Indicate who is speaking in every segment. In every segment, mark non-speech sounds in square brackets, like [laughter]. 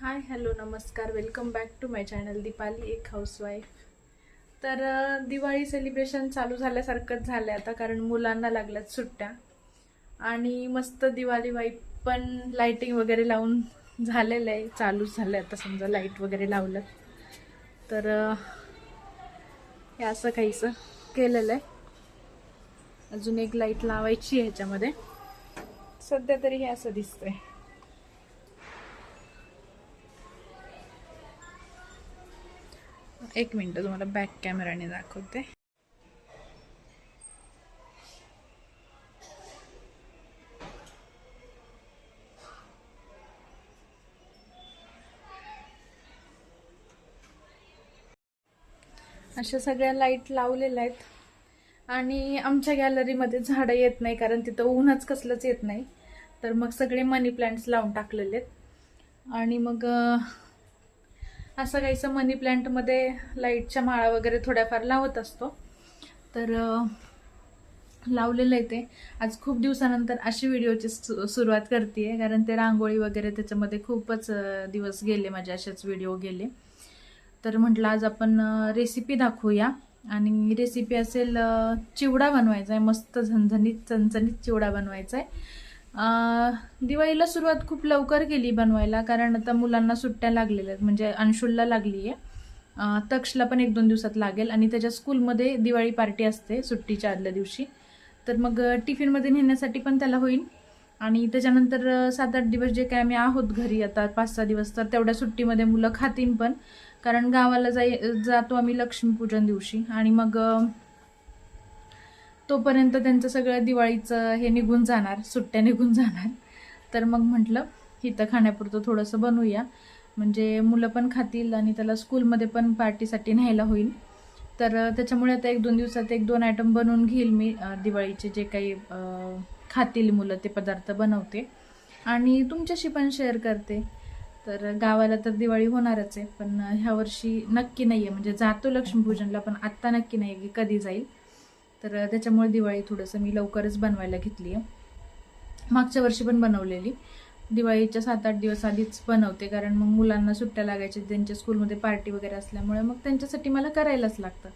Speaker 1: हाय hello नमस्कार. Welcome back to my channel Deepali एक housewife तर दिवाळी सेलिब्रेशन चालू झाल्यासारखंच झालंय आता कारण मुलांना लागल्यात सुट्ट्या. आणि मस्त दिवाळी वाईप पण लाइटिंग वगैरे लावून झालेलं आहे. चालूच झालं आता समजा लाइट वगैरे लावलं. तर हे असं काहीसं केलेलं आहे. अजून एक लाइट लावायची आहे ह्याच्यामध्ये सध्या तरी हे असं दिसतंय. एक मिनिट तुम्हाला बॅक कॅमेराने दाखवते. अशा सगळ्या लाइट लावलेल्या आहेत. आणि आमच्या गॅलरीमध्ये झाडं येत नाही कारण तिथं ऊनच कसलंच येत नाही. तर मग सगळे मनी प्लांट्स लावून टाकलेले आहेत. आणि मग असं काहीसं मनी प्लांटमध्ये लाईटच्या माळा वगैरे थोड्याफार लावत असतो. तर लावलेलं आहे ते. आज खूप दिवसानंतर अशी व्हिडिओची सु- सुरुवात करते कारण ते रांगोळी वगैरे त्याच्यामध्ये खूपच दिवस गेले माझे असेच व्हिडिओ गेले. तर म्हटलं आज आपण रेसिपी दाखवूया. आणि रेसिपी असेल चिवडा बनवायचा आहे मस्त झणझणीत चणचणीत चिवडा बनवायचा आहे दिवाळीला सुरुवात खूप लवकर केली बनवायला कारण आता मुलांना सुट्ट्या लागलेल्या आहेत. म्हणजे अंशुलला लागली आहे तक्षला पण एक दोन दिवसात लागेल. आणि त्याच्या स्कूलमध्ये दिवाळी पार्टी असते सुट्टीच्या आदल्या दिवशी. तर मग टिफिनमध्ये नेण्यासाठी पण त्याला होईल. आणि त्याच्यानंतर सात आठ दिवस जे काय आम्ही आहोत घरी आता पाच सहा दिवस तर तेवढ्या सुट्टीमध्ये मुलं खातीन पण. कारण गावाला जाई जातो आम्ही लक्ष्मीपूजन दिवशी. आणि मग तोपर्यंत त्यांचं सगळं दिवाळीचं हे निघून जाणार सुट्ट्या निघून जाणार. तर मग म्हटलं इथं खाण्यापुरतं थोडंसं बनवूया. म्हणजे मुलं पण खातील आणि त्याला स्कूलमध्ये पण पार्टीसाठी न्यायला होईल. तर त्याच्यामुळे आता एक दोन दिवसात एक दोन आयटम बनवून घेईल मी दिवाळीचे जे काही खातील मुलं ते पदार्थ बनवते. आणि तुमच्याशी पण शेअर करते. तर गावाला तर दिवाळी होणारच आहे पण ह्या वर्षी नक्की नाही आहे म्हणजे जातो लक्ष्मीपूजनला पण आत्ता नक्की नाही की कधी जाईल. तर त्याच्यामुळे दिवाळी थोडंसं मी लवकरच बनवायला घेतली आहे मागच्या वर्षी पण बनवलेली. दिवाळीच्या सात आठ दिवस आधीच बनवते कारण मग मुलांना सुट्ट्या लागायच्या त्यांच्या स्कूलमध्ये पार्टी वगैरे असल्यामुळे मग त्यांच्यासाठी मला करायलाच लागतं.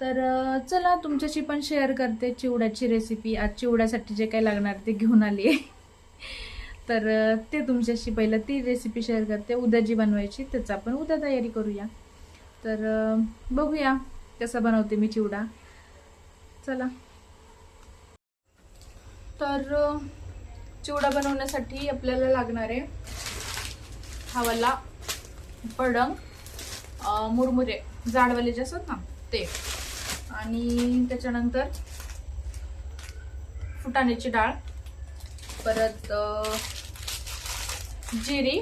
Speaker 1: तर चला तुमच्याशी पण शेअर करते चिवड्याची रेसिपी आज चिवड्यासाठी जे काही लागणार ते घेऊन आली आहे तर ते तुमच्याशी पहिलं ती रेसिपी शेअर करते. उद्या जी बनवायची त्याचं आपण उद्या तयारी करूया. तर बघूया कसा बनवते मी चिवडा. चला. तर चिवडा बनवण्यासाठी आपल्याला लागणार आहे हवाला पडंग मुरमुरे जाडवाले जे असतात ना ते. आणि त्याच्यानंतर फुटाण्याची डाळ परत जिरी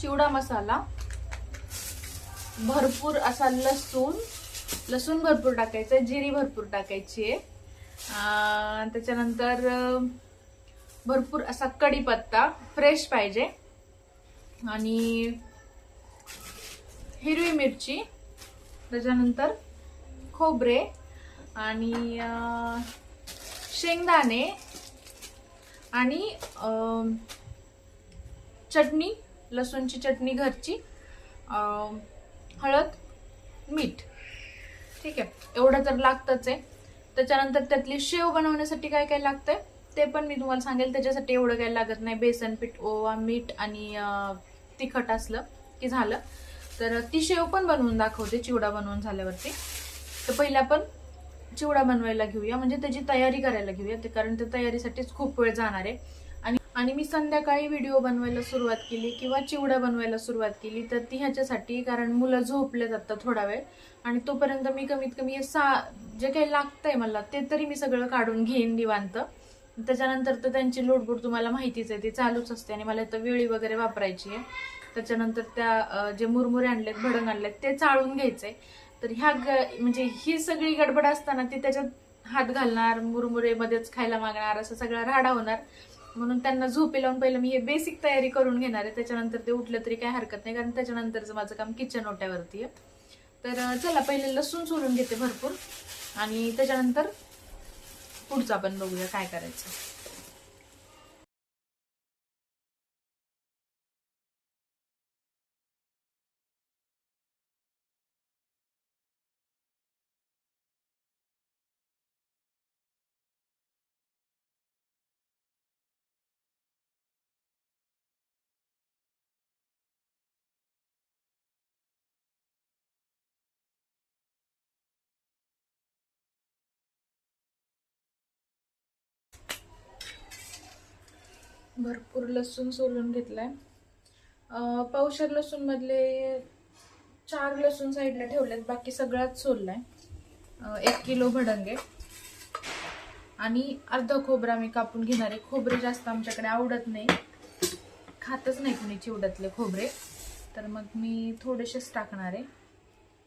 Speaker 1: चिवडा मसाला भरपूर असा लसूण लसूण भरपूर टाकायचं आहे जिरी भरपूर टाकायची आहे. त्याच्यानंतर भरपूर असा कढीपत्ता फ्रेश पाहिजे. आणि हिरवी मिरची त्याच्यानंतर खोबरे आणि शेंगदाणे आणि चटणी लसूणची चटणी घरची हळद मीठ. ठीक आहे. एवढं तर लागतंच आहे. त्याच्यानंतर त्यातली शेव बनवण्यासाठी काय काय लागतंय? ते पण मी तुम्हाला सांगेल. त्याच्यासाठी एवढं काय लागत नाही. बेसन पीठ ओवा मीठ आणि तिखट असलं की झालं. तर ती शेव पण बनवून दाखवते. चिवडा बनवून झाल्यावरती. तर पहिला आपण चिवडा बनवायला घेऊया. म्हणजे त्याची तयारी करायला घेऊया. ते कारण त्या तयारीसाठीच खूप वेळ जाणार आहे. आणि आणि मी संध्याकाळी व्हिडिओ बनवायला सुरुवात केली किंवा चिवडा बनवायला सुरुवात केली तर ती ह्याच्यासाठी कारण मुलं झोपले जातात थोडा वेळ. आणि तोपर्यंत मी कमीत कमी सा जे काही लागतंय मला ते तरी मी सगळं काढून घेईन निवांत. त्याच्यानंतर तर त्यांची लोडबोड तुम्हाला माहितीच आहे ती चालूच असते आणि मला इथं वेळी वगैरे वापरायची आहे. त्याच्यानंतर त्या जे मुरमुरे आणलेत भडंग आणलेत ते चाळून घ्यायचे तर ह्या ग- म्हणजे ही सगळी गडबड असताना ती त्याच्यात हात घालणार मुरमुरे मध्येच खायला मागणार असं सगळा राडा होणार. म्हणून त्यांना झोपे लावून पहिलं मी हे बेसिक तयारी करून घेणार आहे. त्याच्यानंतर ते उठलं तरी काही हरकत नाही कारण त्याच्यानंतरचं माझं काम किचन ओट्यावरती आहे. तर चला पहिले लसूण सोलून घेते भरपूर. आणि त्याच्यानंतर पुढचं आपण बघूया काय करायचं. भरपूर लसूण सोलून घेतलाय. आहे पावशेर लसूणमधले चार लसूण साईडला ठेवलेत बाकी सगळ्यात सोललाय. आहे एक किलो भडंगे. आणि अर्धा खोबरा मी कापून घेणार आहे. खोबरे जास्त आमच्याकडे आवडत नाही. खातच नाही कुणी चिवड्यातले खोबरे. तर मग मी थोडेसेच टाकणार आहे.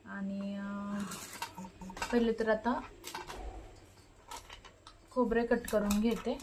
Speaker 1: आणि पहिले तर आता खोबरे कट करून घेते.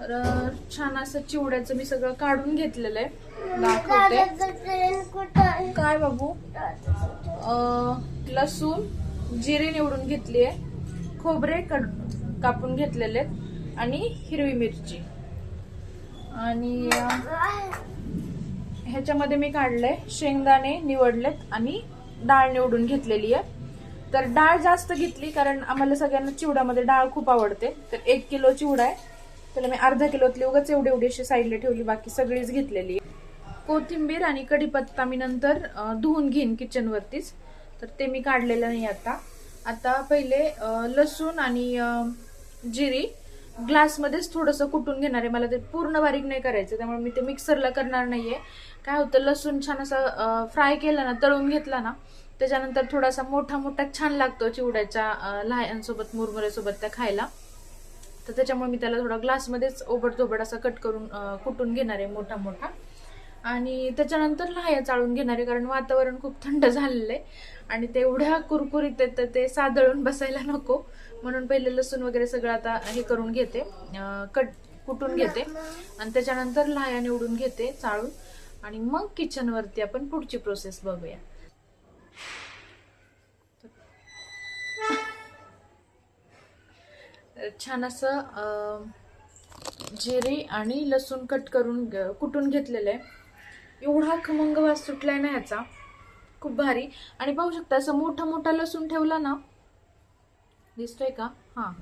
Speaker 1: तर छान असं चिवड्याचं मी सगळं काढून घेतलेलं आहे. दाखवते. काय बाबू? लसूण जिरे निवडून घेतली आहे. खोबरे कापून घेतलेले आणि हिरवी मिरची. आणि ह्याच्यामध्ये मी काढलंय शेंगदाणे निवडलेत आणि डाळ निवडून घेतलेली आहे. तर डाळ जास्त घेतली कारण आम्हाला सगळ्यांना चिवड्यामध्ये डाळ खूप आवडते. तर एक किलो चिवडा आहे. त्याला मी अर्धा किलोतली उगाच एवढी एवढीशी साईडला ठेवली बाकी सगळीच घेतलेली. आहे कोथिंबीर आणि कढीपत्ता मी नंतर धुवून घेईन किचनवरतीच तर ते मी काढलेलं नाही आता. आता पहिले लसूण आणि जिरी ग्लासमध्येच थोडंसं कुटून घेणार आहे. मला ते पूर्ण बारीक नाही करायचं त्यामुळे मी ते मिक्सरला करणार नाहीये. काय होतं लसूण छान असं फ्राय केलं ना तळून घेतला ना त्याच्यानंतर थोडासा मोठा मोठा छान लागतो चिवड्याच्या अं, लहानसोबत मुरमुऱ्यासोबत त्या खायला. तर त्याच्यामुळे मी त्याला थोडा ग्लासमध्येच ओबडतोबड असा कट करून कुटून घेणार आहे मोठा मोठा. आणि त्याच्यानंतर लाह्या चाळून घेणार आहे कारण वातावरण खूप थंड झालेलं आहे. आणि ते एवढ्या कुरकुरीत आहेत तर ते सादळून बसायला नको. म्हणून पहिले लसूण वगैरे सगळं आता हे करून घेते कट कुटून घेते. आणि त्याच्यानंतर लाह्या निवडून घेते चाळून. आणि मग किचनवरती आपण पुढची प्रोसेस बघूया. छान असं जिरी जिरे आणि लसूण कट करून कुटून घेतलेलं आहे. एवढा खमंग वास आहे ना ह्याचा खूप भारी. आणि पाहू शकता असं मोठा मोठा लसूण ठेवला ना दिसतोय का? हां.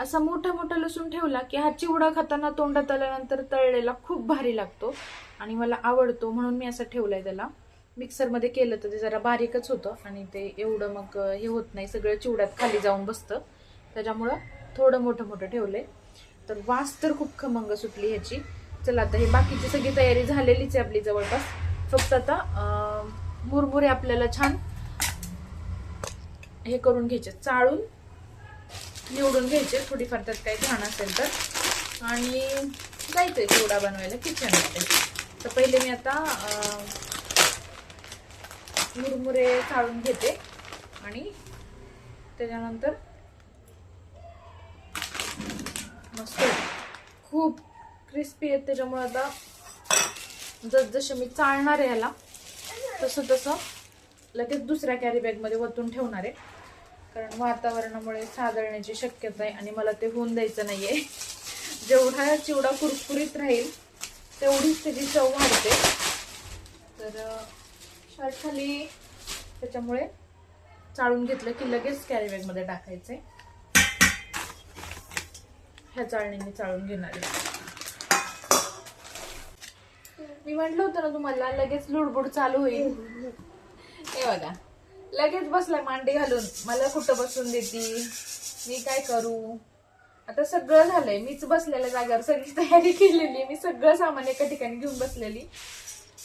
Speaker 1: असा मोठा मोठा लसूण ठेवला की हा चिवडा खाताना तोंडात आल्यानंतर तळलेला खूप भारी लागतो आणि मला आवडतो म्हणून मी असं ठेवलंय त्याला. मिक्सरमध्ये केलं तर ते जरा बारीकच होतं आणि ते एवढं मग हे होत नाही सगळं चिवड्यात खाली जाऊन बसतं. त्याच्यामुळं थोडं मोठं मोठं ठेवलंय. तर वास तर खूप खमंग सुटली ह्याची. चला आता हे बाकीची सगळी तयारी झालेलीच आहे आपली जवळपास. फक्त आता मुरमुरे आपल्याला छान हे करून घ्यायचे. चाळून निवडून घ्यायचे. थोडीफार त्यात काही घाण असेल तर. आणि जायचंय चिवडा बनवायला किचनमध्ये तर पहिले मी आता मुरमुरे चाळून घेते. आणि त्याच्यानंतर मस्त खूप क्रिस्पी आहेत त्याच्यामुळे आता जसजसे मी चालणार आहे ह्याला तसं तसं लगेच दुसऱ्या कॅरी बॅगमध्ये वतून ठेवणार आहे. कारण वातावरणामुळे सादळण्याची शक्यता आहे आणि मला ते होऊन द्यायचं नाही आहे जेवढा चिवडा कुरकुरीत राहील तेवढीच त्याची चव वाढते. तर शर्ट खाली त्याच्यामुळे चाळून घेतलं की लगेच कॅरी बॅगमध्ये आहे ह्या चाळणीने चाळून घेणार आहे. मी म्हटलं होतं ना तुम्हाला लगेच लुडबुड चालू होईल. हे बघा लगेच बसलाय मांडी घालून. मला कुठं बसून देती? मी काय करू? आता सगळं झालंय. मीच बसलेल्या जागेवर सगळी तयारी केलेली मी सगळं सामान एका ठिकाणी घेऊन बसलेली.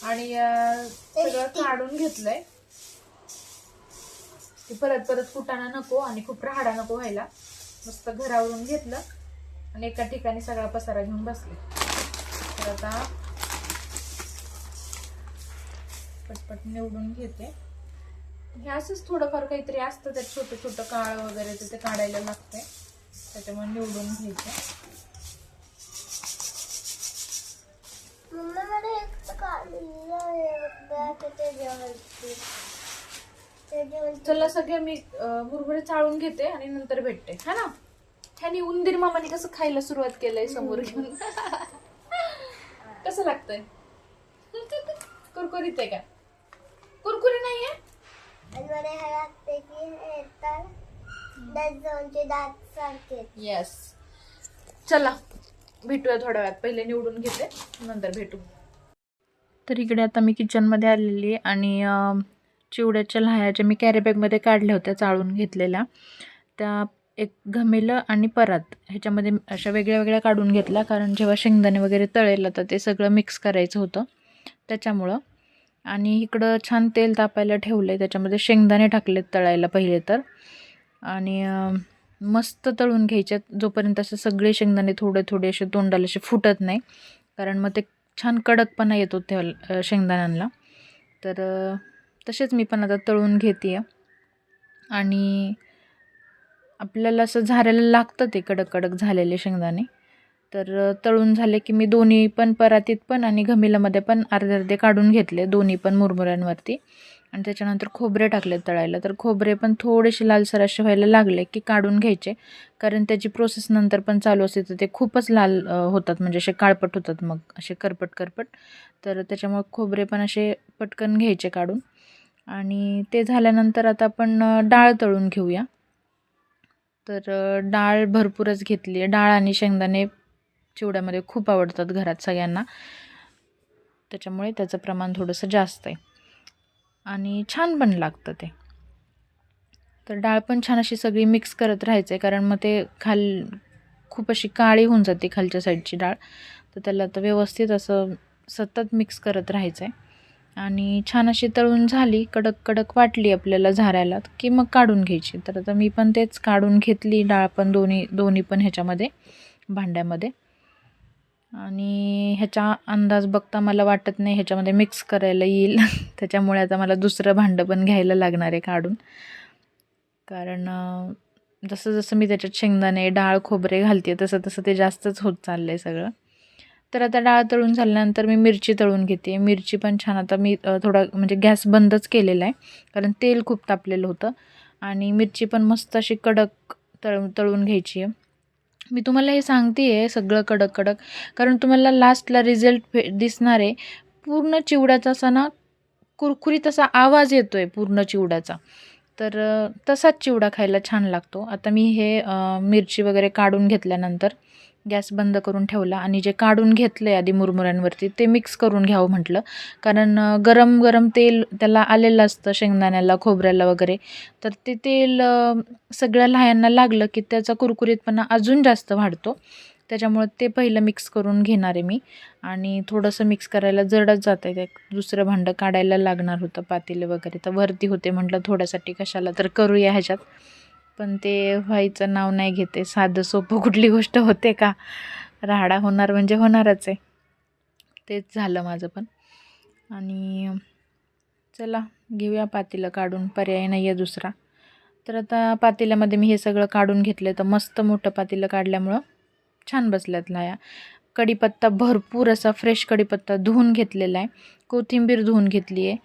Speaker 1: आणि सगळं काढून घेतलंय. परत परत कुटाणा नको आणि खूप राहाडा नको व्हायला. मस्त घरावरून घेतलं. आणि एका ठिकाणी सगळा पसारा घेऊन बसले. तर आता पटपट निवडून घेते. हे असंच थोडंफार काहीतरी असतं त्यात छोटं छोटं काळ वगैरे ते ते काढायला लागतंय. त्याच्यामुळे निवडून घ्यायचं चला सगळे मी मुरमुरे चाळून घेते आणि नंतर भेटते. हा ना? ह्यानी उंदीर मामाने कसं खायला सुरुवात केलंय समोर घेऊन? कसं लागतंय? कुरकुरीत आहे का? कुरकुरी नाहीये? येस चला भेटूया थोड्या वेळात. पहिले निवडून घेते नंतर भेटू. तर इकडे आता मी किचनमध्ये आलेली आणि चिवड्याच्या लहायाच्या मी कॅरी बॅगमध्ये काढल्या होत्या चाळून घेतलेल्या. त्या एक घमेलं आणि परात ह्याच्यामध्ये अशा वेगळ्या वेगळ्या काढून घेतल्या. कारण जेव्हा शेंगदाणे वगैरे तळेल तर ते सगळं मिक्स करायचं होतं. त्याच्यामुळं. आणि इकडं छान तेल तापायला ठेवलं आहे त्याच्यामध्ये शेंगदाणे टाकलेत तळायला पहिले तर. आणि मस्त तळून घ्यायचे. जोपर्यंत असे सगळे शेंगदाणे थोडे थोडे असे तोंडाला असे फुटत नाही. कारण मग ते छान कडकपणा येतो त्या शेंगदाण्यांना. तर तसेच मी पण आता तळून घेते आणि आपल्याला असं झारायला लागतं ते कडक कडक झालेले शेंगदाणे. तर तळून झाले की मी दोन्ही पण परातीत पण आणि घमिलामध्ये पण अर्धे अर्धे काढून घेतले दोन्ही पण मुरमुऱ्यांवरती. आणि त्याच्यानंतर खोबरे टाकले तळायला. तर खोबरे पण थोडेसे लालसर असे व्हायला लागले की काढून घ्यायचे. कारण त्याची प्रोसेस नंतर पण चालू असते. तर ते खूपच लाल होतात. म्हणजे असे काळपट होतात मग. असे करपट करपट तर त्याच्यामुळे खोबरे पण असे पटकन घ्यायचे काढून. आणि ते झाल्यानंतर आता आपण डाळ तळून घेऊया. तर डाळ भरपूरच घेतली आहे. डाळ आणि शेंगदाणे चिवड्यामध्ये खूप आवडतात घरात सगळ्यांना. त्याच्यामुळे त्याचं प्रमाण थोडंसं जास्त आहे. आणि छान पण लागतं ते. तर डाळ पण छान अशी सगळी मिक्स करत राहायचं आहे कारण मग ते खाल खूप अशी काळी होऊन जाते खालच्या साईडची डाळ. तर त्याला तर व्यवस्थित असं सतत मिक्स करत राहायचं आहे. आणि छान अशी तळून झाली कडक कडक वाटली आपल्याला झारायला. की मग काढून घ्यायची. तर आता मी पण तेच काढून घेतली डाळ पण दोन्ही दोन्ही पण ह्याच्यामध्ये भांड्यामध्ये. आणि ह्याचा अंदाज बघता मला वाटत नाही ह्याच्यामध्ये मिक्स करायला येईल. [laughs] त्याच्यामुळे आता मला दुसरं भांडं पण घ्यायला लागणार आहे काढून. कारण जसं जसं मी त्याच्यात शेंगदाणे डाळ खोबरे घालते तसं तसं ते जास्तच होत चाललं आहे सगळं. तर आता डाळ तळून झाल्यानंतर मी मिरची तळून घेते. मिरची पण छान आता मी थोडा म्हणजे गॅस बंदच केलेला आहे. कारण तेल खूप तापलेलं होतं. आणि मिरची पण मस्त अशी कडक तळ तळून घ्यायची आहे. मी तुम्हाला हे सांगते आहे सगळं कडक कडक. कारण तुम्हाला लास्टला रिझल्ट भे दिसणार आहे. पूर्ण चिवड्याचा असा ना कुरकुरीत असा आवाज येतो आहे पूर्ण चिवड्याचा. तर तसाच चिवडा खायला छान लागतो. आता मी हे मिरची वगैरे काढून घेतल्यानंतर गॅस बंद करून ठेवला आणि जे काढून घेतले आधी मुरमुऱ्यांवरती ते मिक्स करून घ्यावं म्हटलं. कारण गरम गरम तेल त्याला आलेलं असतं शेंगदाण्याला खोबऱ्याला वगैरे. तर ते तेल सगळ्या लहायांना लागलं की त्याचा कुरकुरीतपणा अजून जास्त वाढतो. त्याच्यामुळं ते पहिलं मिक्स करून घेणार आहे मी. आणि थोडंसं मिक्स करायला जडच जात आहे. दुसरं भांडं काढायला लागणार होतं पातेलं वगैरे. तर वरती होते म्हटलं थोड्यासाठी कशाला तर करूया ह्याच्यात. पण ते व्हायचं नाव नाही घेते. साधं सोपं कुठली गोष्ट होते का? राहाडा होणार म्हणजे होणारच आहे. तेच झालं माझं पण. आणि चला घेऊया पातेलं काढून. पर्याय नाही आहे दुसरा. तर आता पातेल्यामध्ये मी हे सगळं काढून घेतलं तर मस्त मोठं पातेलं काढल्यामुळं छान बसल्यात लाया. कढीपत्ता भरपूर असा फ्रेश कढीपत्ता धुवून घेतलेला आहे. कोथिंबीर धुवून घेतली आहे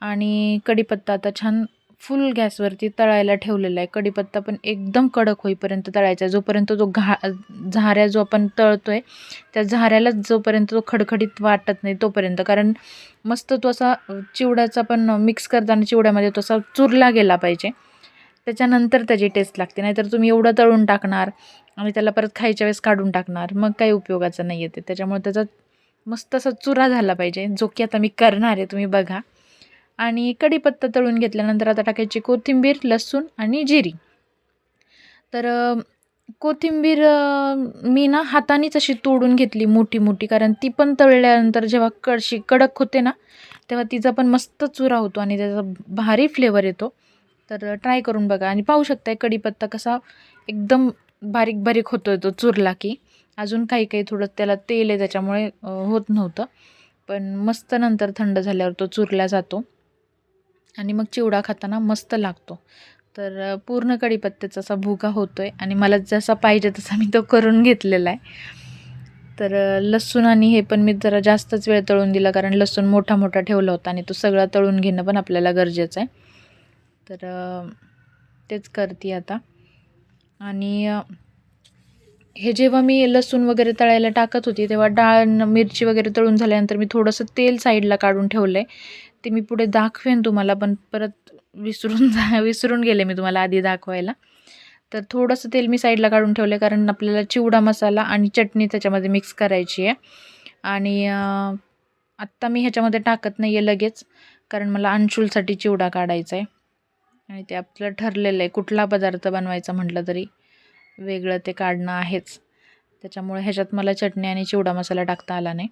Speaker 1: आणि कढीपत्ता आता छान फुल गॅसवरती तळायला ठेवलेला आहे. कढीपत्ता पण एकदम कडक होईपर्यंत तळायचा. आहे जोपर्यंत जो घा झाऱ्या जो आपण तळतो आहे त्या झाऱ्यालाच जोपर्यंत तो खडखडीत वाटत नाही तोपर्यंत. कारण मस्त तो असा चिवड्याचा पण मिक्स करताना चिवड्यामध्ये तो असा चुरला गेला पाहिजे. त्याच्यानंतर त्याची टेस्ट लागते. नाहीतर तुम्ही एवढं तळून टाकणार आणि त्याला परत खायच्या वेळेस काढून टाकणार. मग काही उपयोगाचं नाही येते त्याच्यामुळे त्याचा मस्त असा चुरा झाला पाहिजे जो की आता मी करणार आहे. तुम्ही बघा. आणि कढीपत्ता तळून घेतल्यानंतर आता टाकायची कोथिंबीर लसूण आणि जिरी. तर कोथिंबीर मी ना हातानेच अशी तोडून घेतली मोठी मोठी कारण ती पण तळल्यानंतर जेव्हा कडशी कडक होते ना तेव्हा तिचा पण मस्त चुरा होतो आणि त्याचा भारी फ्लेवर येतो. तर ट्राय करून बघा आणि पाहू शकताय कढीपत्ता कसा एकदम बारीक बारीक होतो तो चुरला की. अजून काही काही थोडं त्याला तेल आहे त्याच्यामुळे होत नव्हतं. पण मस्त नंतर थंड झाल्यावर तो चुरला जातो. आणि मग चिवडा खाताना मस्त लागतो. तर पूर्ण कढीपत्त्याचा असा भुगा होतो आहे आणि मला जसा पाहिजे तसा मी तो करून घेतलेला आहे. तर लसूण आणि हे पण मी जरा जास्तच वेळ तळून दिला कारण लसूण मोठा मोठा ठेवला होता आणि तो सगळा तळून घेणं पण आपल्याला गरजेचं आहे. तर तेच करते आता. आणि हे जेव्हा मी लसूण वगैरे तळायला टाकत होती तेव्हा डाळ न- मिरची वगैरे तळून झाल्यानंतर मी थोडंसं तेल साईडला काढून ठेवलं आहे ते मी पुढे दाखवेन तुम्हाला पण परत विसरून जा विसरून गेले मी तुम्हाला आधी दाखवायला. तर थोडंसं तेल मी साईडला काढून ठेवलं आहे कारण आपल्याला चिवडा मसाला आणि चटणी त्याच्यामध्ये मिक्स करायची आहे. आणि आत्ता मी ह्याच्यामध्ये टाकत नाही आहे लगेच कारण मला अंशुलसाठी चिवडा काढायचा आहे आणि ते आपलं ठरलेलं आहे कुठला पदार्थ बनवायचा म्हटलं तरी. वेगळं ते काढणं आहेच. त्याच्यामुळे ह्याच्यात मला चटणी आणि चिवडा मसाला टाकता आला नाही.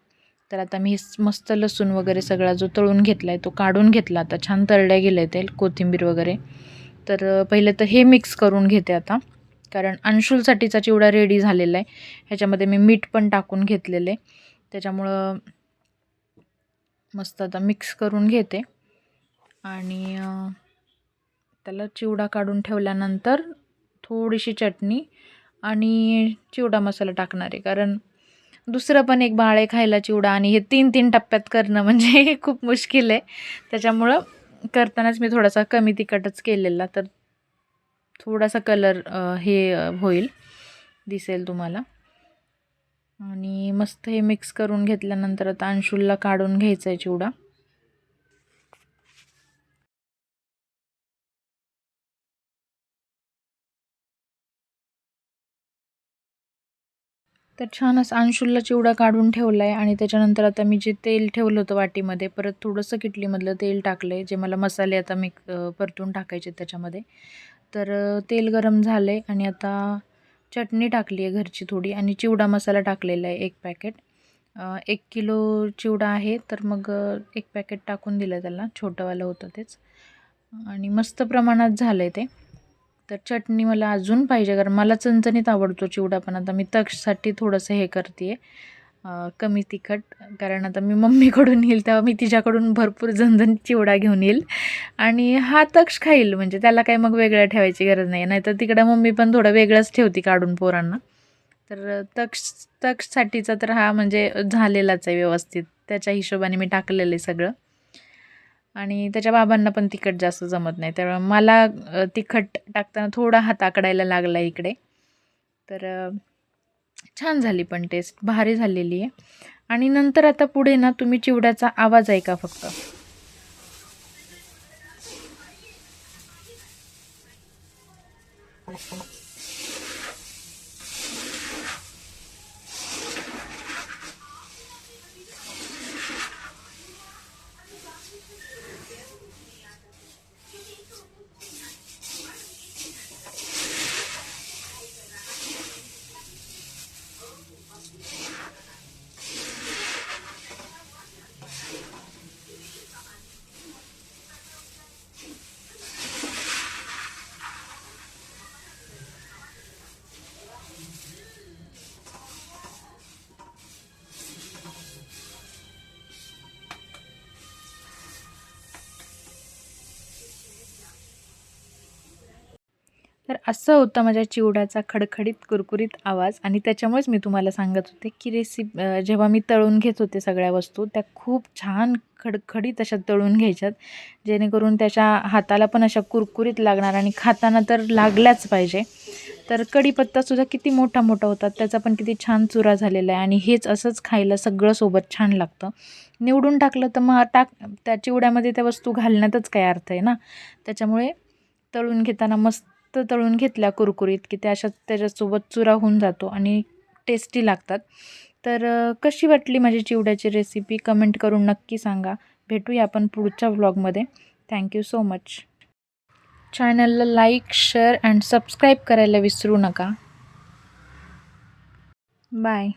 Speaker 1: तर आता मी मस्त लसूण वगैरे सगळा जो तळून घेतला आहे तो काढून घेतला. आता छान तळल्या गेले ते कोथिंबीर वगैरे. तर पहिले तर हे मिक्स करून घेते आता. कारण अंशुलसाठीचा चिवडा रेडी झालेला आहे. ह्याच्यामध्ये मी मीठ पण टाकून घेतलेलं आहे. त्याच्यामुळं मस्त आता मिक्स करून घेते. आणि त्याला चिवडा काढून ठेवल्यानंतर थोडीशी चटणी आणि चिवडा मसाला टाकणार. आहे कारण दुसरं पण एक बाळ आहे खायला चिवडा आणि हे तीन तीन टप्प्यात करणं म्हणजे [laughs] खूप मुश्किल आहे. त्याच्यामुळं करतानाच मी थोडासा कमी तिखटच केलेला. तर थोडासा कलर हे होईल दिसेल तुम्हाला. आणि मस्त हे मिक्स करून घेतल्यानंतर आता अंशुलला काढून घ्यायचा आहे चिवडा. तर छान असं अंशुलला चिवडा काढून ठेवला आहे आणि त्याच्यानंतर आता मी जे तेल ठेवलं होतं वाटीमध्ये परत थोडंसं किटलीमधलं तेल टाकलं आहे जे मला मसाले आता मी परतून टाकायचे त्याच्यामध्ये. तर तेल गरम झालं आहे आणि आता चटणी टाकली आहे घरची थोडी आणि चिवडा मसाला टाकलेला आहे एक पॅकेट. एक किलो चिवडा आहे तर मग एक पॅकेट टाकून दिलं त्याला छोटंवालं होतं तेच. आणि मस्त प्रमाणात झालं आहे ते. तर चटणी मला अजून पाहिजे कारण मला चणचणीत आवडतो चिवडा पण आता मी तक्षसाठी थोडंसं हे करते आहे कमी तिखट कारण आता मी मम्मीकडून येईल तेव्हा मी तिच्याकडून भरपूर झणझण चिवडा घेऊन येईल. आणि हा तक्ष खाईल म्हणजे त्याला काही मग वेगळ्या ठेवायची गरज नाही नाहीतर तिकडं मम्मी पण थोडं वेगळंच ठेवते काढून पोरांना. तर तक्ष तक्षसाठीचा तर हा म्हणजे झालेलाच आहे व्यवस्थित त्याच्या हिशोबाने मी टाकलेलं आहे सगळं. आणि त्याच्या बाबांना पण तिखट जास्त जमत नाही. त्यामुळे मला तिखट टाकताना थोडा हात आकडायला लागला इकडे. तर छान झाली पण टेस्ट भारी झालेली आहे. आणि नंतर आता पुढे ना तुम्ही चिवड्याचा आवाज ऐका फक्त. तर असं होतं माझ्या चिवड्याचा खडखडीत कुरकुरीत आवाज. आणि त्याच्यामुळेच मी तुम्हाला सांगत होते की रेसिप जेव्हा मी तळून घेत होते सगळ्या वस्तू त्या खूप छान खडखडीत अशा तळून घ्यायच्यात. जेणेकरून त्याच्या हाताला पण अशा कुरकुरीत लागणार आणि खाताना तर लागल्याच पाहिजे. तर कढीपत्तासुद्धा किती मोठा मोठा होता त्याचा पण किती छान चुरा झालेला आहे. आणि हेच असंच खायला सगळं सोबत छान लागतं. निवडून टाकलं तर मग टाक त्या चिवड्यामध्ये त्या वस्तू घालण्यातच काय अर्थ आहे ना. त्याच्यामुळे तळून घेताना मस्त तळून घेतल्या कुरकुरीत की त्या अशा त्याच्यासोबत चुरा होऊन जातो आणि टेस्टी लागतात. तर कशी वाटली माझी चिवड्याची रेसिपी कमेंट करून नक्की सांगा. भेटूया आपण पुढच्या व्लॉगमध्ये थँक्यू सो मच चॅनलला लाईक शेअर अँड सबस्क्राईब करायला विसरू नका. बाय